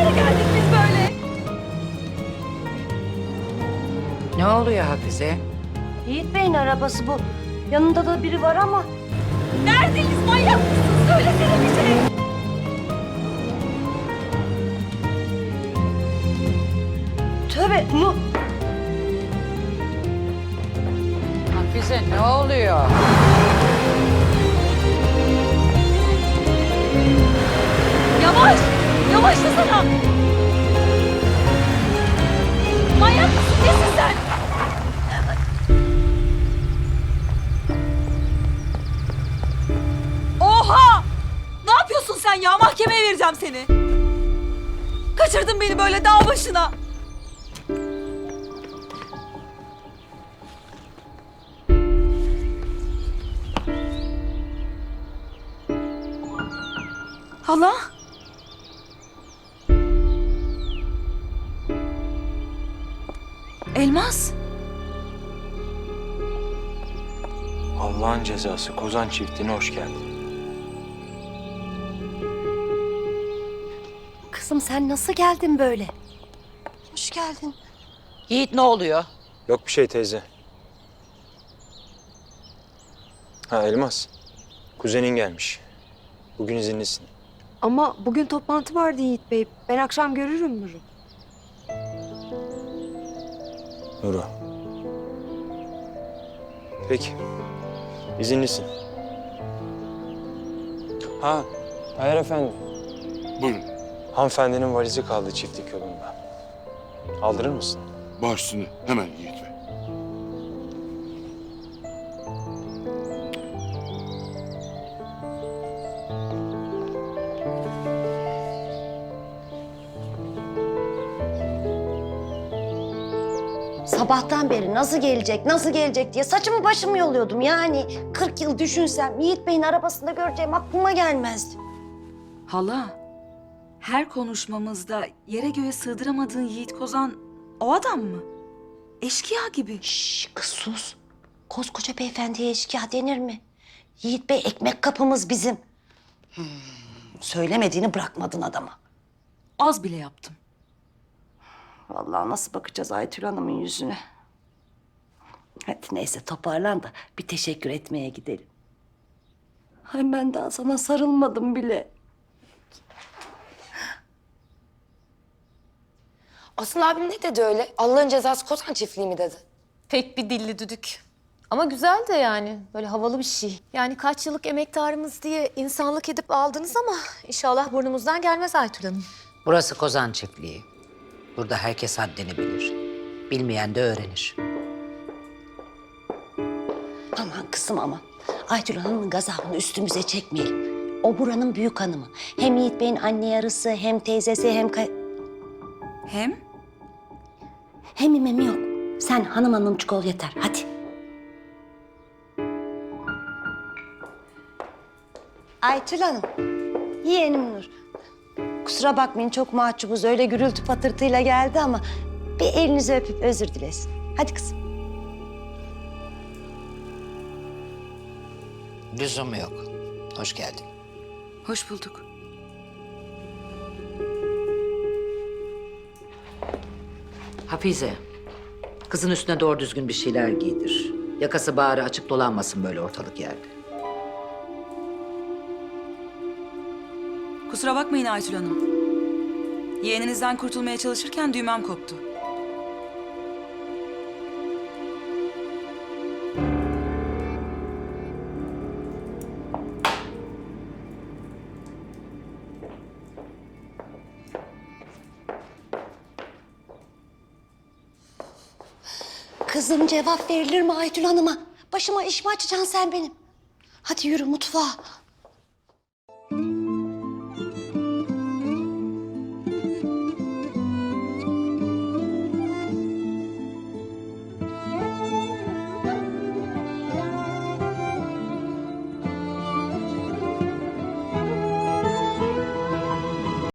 yere geldik biz böyle? Ne oluyor Hafize? Yiğit Bey'in arabası bu. Yanında da biri var ama Neredeyiz manyak mısın? Söylesene bir şey. tövbe mu Hafize ne oluyor? Yavaş! Yavaşlasana! Manyak mısın? Nesin sen? Oha! Ne yapıyorsun sen ya? Mahkemeye vereceğim seni. Kaçırdın beni böyle dağ başına. Hala? Elmas? Allah'ın cezası Kozan çiftine hoş geldin. Kızım sen nasıl geldin böyle? Hoş geldin. Yiğit ne oluyor? Yok bir şey teyze. Ha Elmas. Kuzenin gelmiş. Bugün izinlisin. Ama bugün toplantı vardı Yiğit Bey. Ben akşam görürüm Nur'u. Nuru. Peki. İzinlisin. Ha, Hayır efendi. Buyurun. Hanımefendinin valizi kaldı çiftlik yolunda. Aldırır mısın? Baş üstüne. Hemen Yiğit Bey. Sabahtan beri nasıl gelecek, nasıl gelecek diye saçımı başımı yoluyordum. Yani 40 yıl düşünsem Yiğit Bey'in arabasında göreceğim aklıma gelmezdi. Hala, her konuşmamızda yere göğe sığdıramadığın Yiğit Kozan o adam mı? Eşkıya gibi. Şşş kız sus. Koskoca beyefendiye eşkıya denir mi? Yiğit Bey ekmek kapımız bizim. Hmm, söylemediğini bırakmadın adama. Az bile yaptım. Vallahi nasıl bakacağız Aytül Hanım'ın yüzüne? Hadi neyse toparlan da bir teşekkür etmeye gidelim. Ay ben daha sana sarılmadım bile. Asıl abim ne dedi öyle? Allah'ın cezası Kozan çiftliği mi dedi? Pek bir dilli düdük. Ama güzel de yani. Böyle havalı bir şey. Yani kaç yıllık emektarımız diye insanlık edip aldınız ama inşallah burnumuzdan gelmez Aytül Hanım. Burası Kozan çiftliği. Burada herkes haddini bilir. Bilmeyen de öğrenir. Aman kızım aman. Aytül Hanım'ın gazabını üstümüze çekmeyelim. O buranın büyük hanımı. Hem Yiğit Bey'in anne yarısı, hem teyzesi, hem... Kay- Hem hem imemi yok. Sen hanım hanımcık ol yeter. Hadi. Aytül Hanım. Yeğenim Nur. Kusura bakmayın çok mahcubuz. Öyle gürültü patırtıyla geldi ama... ...bir elinizi öpüp özür dilesin. Hadi kızım. Lüzum yok. Hoş geldin. hoş bulduk. Hafize, kızın üstüne doğru düzgün bir şeyler giydir. Yakası bağrı açık dolanmasın böyle ortalık yerde. Kusura bakmayın Aytül Hanım. Yeğeninizden kurtulmaya çalışırken düğmem koptu. Kızım cevap verilir mi Aytül Hanım'a? Başıma iş mi açacaksın sen benim? Hadi yürü mutfağa.